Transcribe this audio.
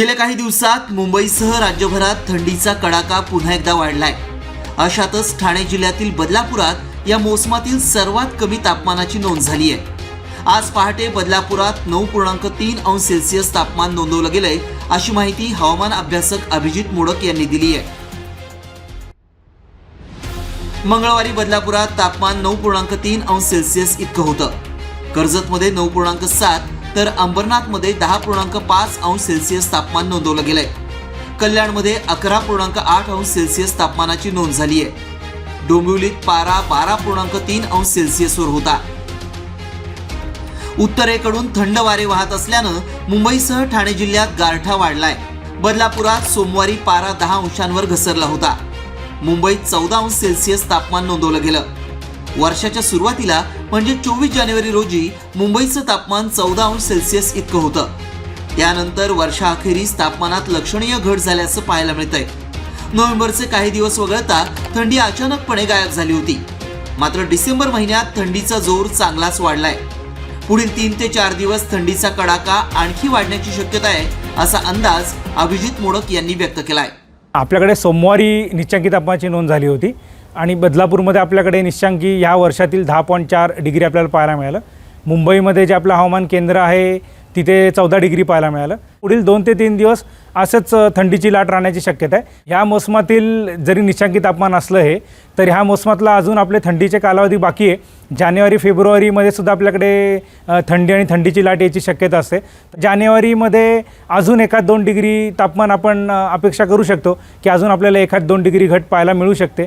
गेल्या काही दिवसात मुंबईसह राज्यभरात थंडीचा कडाका पुन्हा एकदा वाढलाय. अशातच ठाणे जिल्ह्यातील बदलापुरात या मोसमातील सर्वात कमी तापमानाची नोंद झाली आहे आज पहाटे बदलापुरात नऊ पूर्णांक तीन अंश सेल्सिअस तापमान नोंदवलं गेलंय अशी माहिती हवामान अभ्यासक अभिजित मोडक यांनी दिली आहे मंगळवारी बदलापुरात तापमान नऊ पूर्णांक तीन अंश सेल्सिअस इतकं होतं. कर्जतमध्ये नऊ पूर्णांक सात तर अंबरनाथमध्ये दहा पूर्णांक पाच अंश सेल्सिअस तापमान नोंदवलं गेलंय. कल्याणमध्ये अकरा पूर्णांक आठ अंश सेल्सिअस तापमानाची नोंद झाली आहे. डोंबिवलीत पारा बारा पूर्णांक तीन अंश सेल्सिअसवर होता. उत्तरेकडून थंड वारे वाहत असल्यानं मुंबईसह ठाणे जिल्ह्यात गारठा वाढलाय. बदलापुरात सोमवारी पारा दहा अंशांवर घसरला होता. मुंबईत चौदा अंश सेल्सिअस तापमान नोंदवलं गेलं. वर्षाच्या सुरुवातीला म्हणजे चोवीस जानेवारी रोजी मुंबईचं तापमान चौदा अंश सेल्सिअस इतकं होतं. त्यानंतर वर्षाअखेरीस तापमानात लक्षणीय घट झाल्याचं पाहायला मिळतंय. नोव्हेंबरचे काही दिवस वगळता थंडी अचानकपणे गायब झाली होती. मात्र डिसेंबर महिन्यात थंडीचा जोर चांगलाच वाढलाय. पुढील तीन ते चार दिवस थंडीचा कडाका आणखी वाढण्याची शक्यता आहे असा अंदाज अभिजित मोडक यांनी व्यक्त केलाय. आपल्याकडे सोमवारी निश्चांकी तापमानाची नोंद झाली होती. आणि बदलापूरमध्ये आपल्याकडे निश्चांकी ह्या वर्षातील दहा पॉईंट चार डिग्री आपल्याला पाहायला मिळालं. मुंबईमध्ये जे आपलं हवामान केंद्र आहे तिथे चौदा डिग्री पाहायला मिळालं. पुढील दोन ते तीन दिवस असंच थंडीची लाट राहण्याची शक्यता आहे. ह्या मोसमातील जरी निशांकी तापमान असलं हे तर ह्या मोसमातला अजून आपले थंडीचे कालावधी बाकी आहे. जानेवारी फेब्रुवारीमध्ये सुद्धा आपल्याकडे थंडी आणि थंडीची लाट यायची शक्यता असते. जानेवारीमध्ये अजून एखाद दोन डिग्री तापमान आपण अपेक्षा करू शकतो की अजून आपल्याला एखाद दोन डिग्री घट पाहायला मिळू शकते.